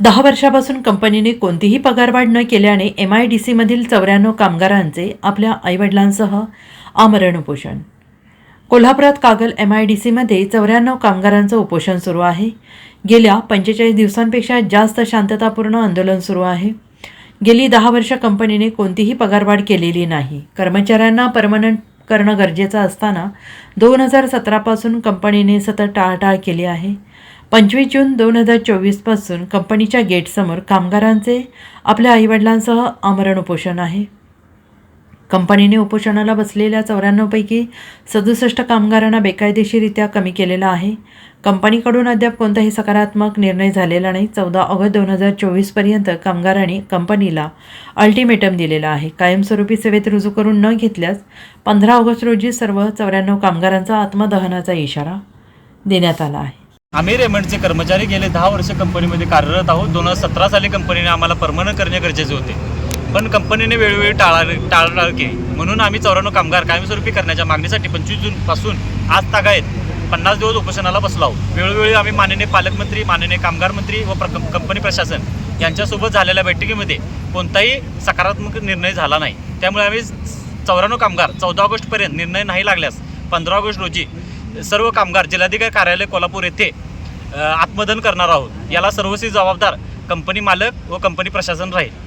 दहा वर्षापासून कंपनीने कोणतीही पगारवाढ न केल्याने एम आय डी सीमधील चौऱ्याण्णव कामगारांचे आपल्या आईवडिलांसह आमरण उपोषण. कोल्हापुरात कागल एम आय डी सीमध्ये चौऱ्याण्णव कामगारांचं उपोषण सुरू आहे. गेल्या पंचेचाळीस दिवसांपेक्षा जास्त शांततापूर्ण आंदोलन सुरू आहे. गेली दहा वर्ष कंपनीने कोणतीही पगारवाढ केलेली नाही. कर्मचाऱ्यांना परमनंट करणं गरजेचं असताना दोन हजार सतरापासून कंपनीने सतत टाळाटाळ केली आहे. पंचवीस जून दोन हजार चोवीसपासून कंपनीच्या गेटसमोर कामगारांचे आपल्या आईवडिलांसह आमरण उपोषण आहे. कंपनीने उपोषणाला बसलेल्या चौऱ्याण्णवपैकी सदुसष्ट कामगारांना बेकायदेशीरित्या कमी केलेलं आहे. कंपनीकडून अद्याप कोणताही सकारात्मक निर्णय झालेला नाही. चौदा ऑगस्ट दोन हजार चोवीसपर्यंत कामगारांनी कंपनीला अल्टिमेटम दिलेला आहे. कायमस्वरूपी सेवेत रुजू करून न घेतल्यास पंधरा ऑगस्ट रोजी सर्व चौऱ्याण्णव कामगारांचा आत्मदहनाचा इशारा देण्यात आला आहे. आम्ही रेमंडचे कर्मचारी गेले दहा वर्ष कंपनीमध्ये कार्यरत आहोत. दोन हजार सतरा साली कंपनीने आम्हाला परमनंट करणे गरजेचे होते. पण कंपनीने वेळोवेळी टाळा टाळाटाळ केली म्हणून आम्ही चौऱ्याण्णव कामगार कायमस्वरूपी करण्याच्या मागणीसाठी पंचवीस जूनपासून आज तागायत पन्नास दिवस उपोषणाला बसलो आहोत. वेळोवेळी आम्ही माननीय पालकमंत्री माननीय कामगार मंत्री व प्र कंपनी प्रशासन यांच्यासोबत झालेल्या बैठकीमध्ये कोणताही सकारात्मक निर्णय झाला नाही. त्यामुळे आम्ही चौऱ्याण्णव कामगार चौदा ऑगस्टपर्यंत निर्णय नाही लागल्यास पंधरा ऑगस्ट रोजी सर्व कामगार जिल्हाधिकारी कार्यालय कोल्हापूर येथे आत्मदन करणार आहोत. याला सर्वस्वी जबाबदार कंपनी मालक व कंपनी प्रशासन राहील.